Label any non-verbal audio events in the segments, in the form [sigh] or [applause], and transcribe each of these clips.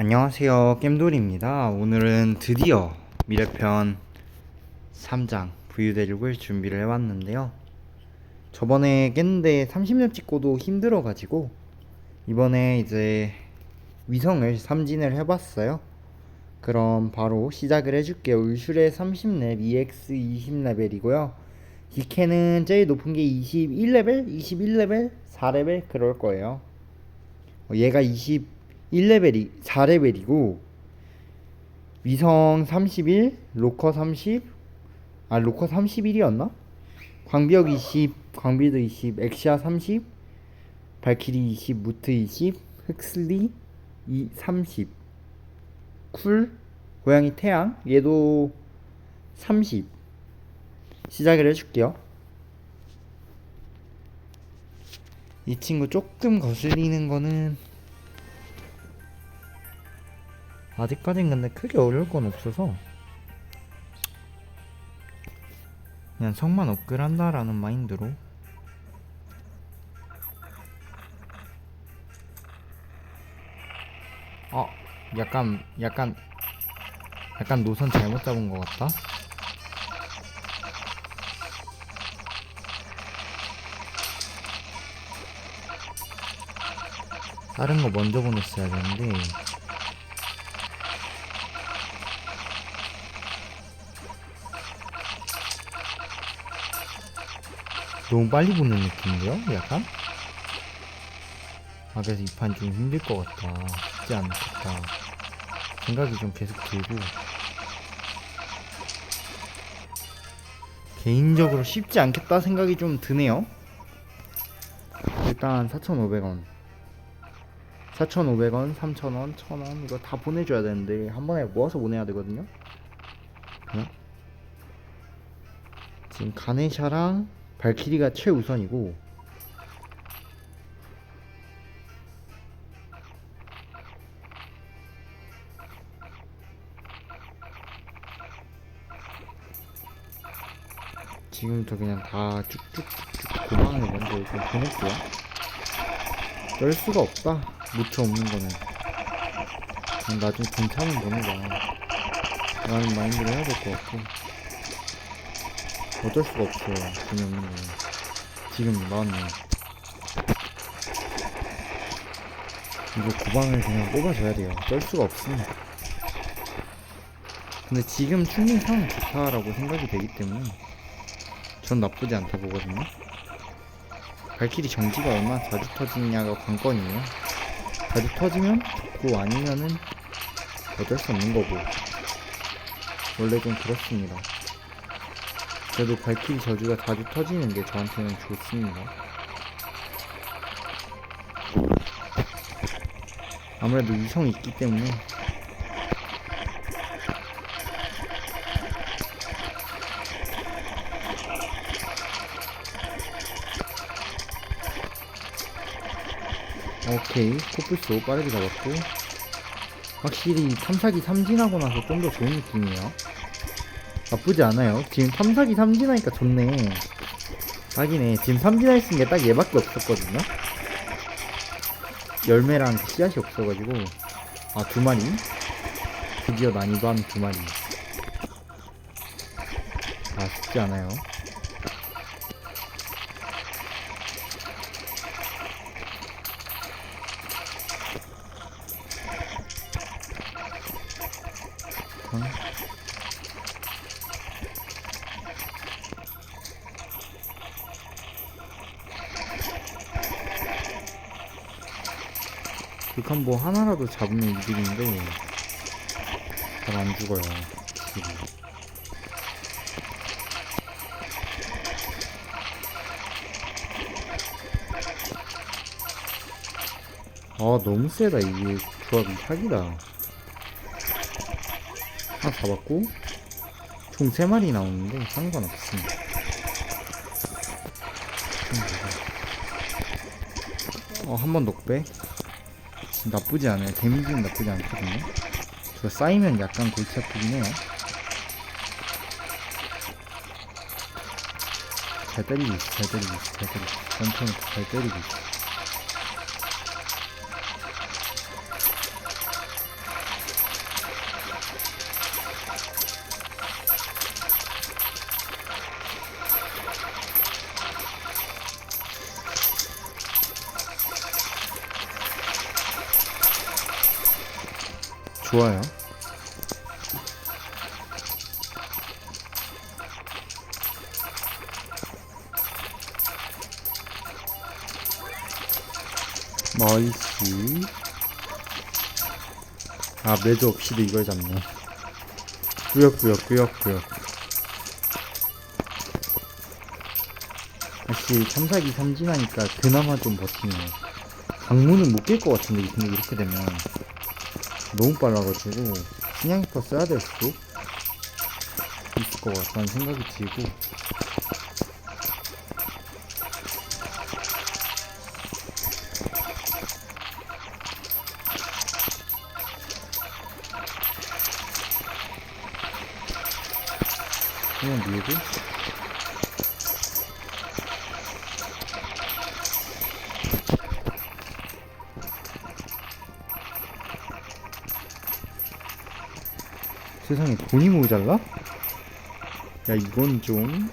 안녕하세요 겜돌입니다 오늘은 드디어 미래편 3장 부유대륙을 준비를 해왔는데요 저번에 깼는데 30렙 찍고도 힘들어가지고 이번에 이제 위성을 삼진을 해봤어요 그럼 바로 시작을 해줄게요 울슈레 30렙 EX 20레벨이고요 디케는 제일 높은 게 21레벨? 21레벨? 4레벨? 그럴 거예요 어, 얘가 21레벨이 4레벨이고 위성 31, 로커 30, 아 로커 31이었나? 광벽 20, 광비드 20, 엑시아 30, 발키리 20, 무트 20, 흑슬리 2, 30, 쿨, 고양이 태양 얘도 30 시작을 해줄게요. 이 친구 조금 거슬리는 거는 아직까진 근데 크게 어려울 건 없어서 그냥 성만 업글한다라는 마인드로. 어 약간 약간 약간 노선 잘못 잡은 것 같다? 다른 거 먼저 보냈어야 되는데 너무 빨리 보는 느낌인데요? 약간? 아 그래서 이 판 좀 힘들 것 같다 쉽지 않겠다 생각이 좀 계속 들고 개인적으로 쉽지 않겠다 생각이 좀 드네요 일단 4,500원 4,500원, 3,000원, 1,000원 이거 다 보내줘야 되는데 한 번에 모아서 보내야 되거든요 어? 지금 가네샤랑 발키리가 최우선이고. 지금부터 그냥 다 쭉쭉쭉쭉 고방을 먼저 일단 보낼게요. 열 수가 없다. 무트 없는 거는. 나중에 돈 차면 보내자 라는 마인드로 해야 될 것 같고 어쩔 수가 없어요 돈이 없는 거는 지금 나왔네 이거 고방을 그냥 뽑아줘야 돼요. 쩔 수가 없습니다. 근데 지금 충분히 상황 좋다라고 생각이 되기 때문에 전 나쁘지 않다 보거든요. 발길이 정지가 얼마나 자주 터지냐가 관건이에요. 자주 터지면 좋고 아니면은 어쩔 수 없는 거고. 원래 좀 그렇습니다 그래도 발길이 저주가 자주 터지는 게 저한테는 좋습니다. 아무래도 위성이 있기 때문에. 오케이. 코뿔소 빠르게 잡았고. 확실히 탐사기 삼진하고 나서 좀 더 좋은 느낌이에요 나쁘지 않아요. 지금 탐사기 삼진하니까 좋네. 하긴해. 지금 삼진할 수 있는 게딱 얘밖에 없었거든요. 열매랑 그 씨앗이 없어가지고. 아 두 마리? 드디어 난이도 한 두 마리. 아 쉽지 않아요. 어? 극한 뭐 하나라도 잡으면 이득인데 잘 안 죽어요. 아 너무 세다. 이게 조합이 사기다. 하나 잡았고 총 3마리 나오는데 상관없습니다. 어한번 녹배 나쁘지 않아요. 데미지는 나쁘지 않거든요. 저 쌓이면 약간 골치 아프긴 해요. 잘 때리고 있어 잘 때리고 있어 잘 때리고 있어. 천천히 잘 때리고 있어 좋아요. 나이스. 아, 매드 없이도 이걸 잡네. 꾸역꾸역, 꾸역꾸역. 역시 참사기 삼진하니까 그나마 좀 버티네요. 강문은 못 깰 것 같은데, 근데 이렇게 되면. 너무 빨라가지고, 신양이퍼 써야 될 수도 있을 것 같다는 생각이 들고. 그냥 밀고. 세상에 돈이 모자라? 야 이건 좀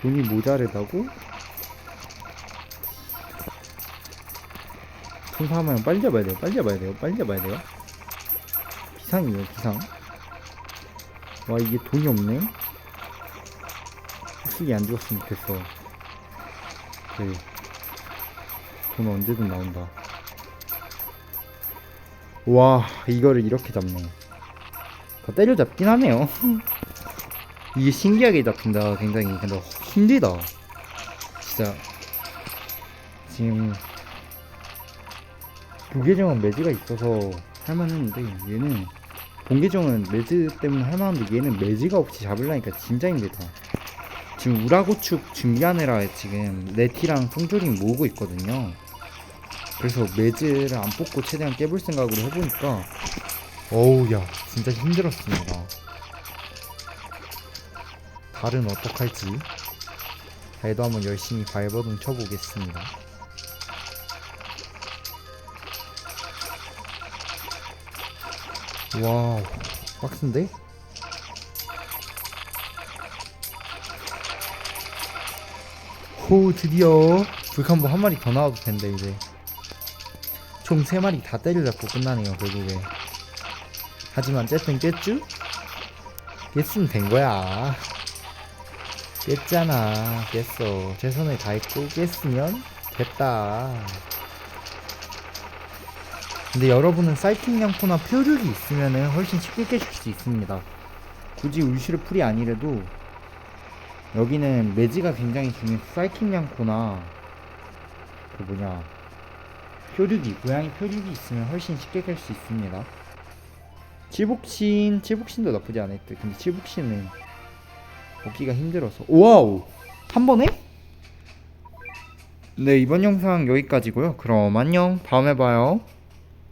돈이 모자르다고? 통사하면 빨리 잡아야 돼요. 빨리 잡아야 돼요. 빨리 잡아야 돼요. 비상이에요 비상. 와 이게 돈이 없네. 확실히 안 죽었으면 좋겠어. 그래 돈 언제든 나온다 와 이거를 이렇게 잡네. 다 때려 잡긴 하네요. [laughs] 이게 신기하게 잡힌다. 굉장히 근데 힘들다. 진짜. 지금 부계정은 매즈가 있어서 할만했는데 얘는 본계정은 매즈 때문에 할만한데 얘는 매즈가 없이 잡으려니까 진짜 힘들다. 지금 우라고축 준비하느라 지금 레티랑 송조림 모으고 있거든요 그래서 매즈를 안 뽑고 최대한 깨볼 생각으로 해보니까 어우 야. 진짜 힘들었습니다. 달은 어떡할지. 달도 한번 열심히 발버둥 쳐보겠습니다. 와우 빡센데? 호 드디어. 불칸보 한 마리 더 나와도 된대 이제 총 3마리 다 때려잡고 끝나네요 결국에. 하지만 어쨌든 깼쥬? 깼으면 된 거야. 깼잖아. 깼어. 최선을 다했고 깼으면 됐다. 근데 여러분은 사이팅 양포나 표류기 있으면은 훨씬 쉽게 깨실 수 있습니다. 굳이 울슈르 풀이 아니래도 여기는 매지가 굉장히 중요해서 사이팅 양포나 그 뭐냐 표류기 고양이 표류기 있으면 훨씬 쉽게 깰수 있습니다. 칠복신 칠복신도 나쁘지 않을 듯 근데 칠복신은 먹기가 힘들어서. 와우! 한 번에? 네 이번 영상 여기까지고요. 그럼 안녕. 다음에 봐요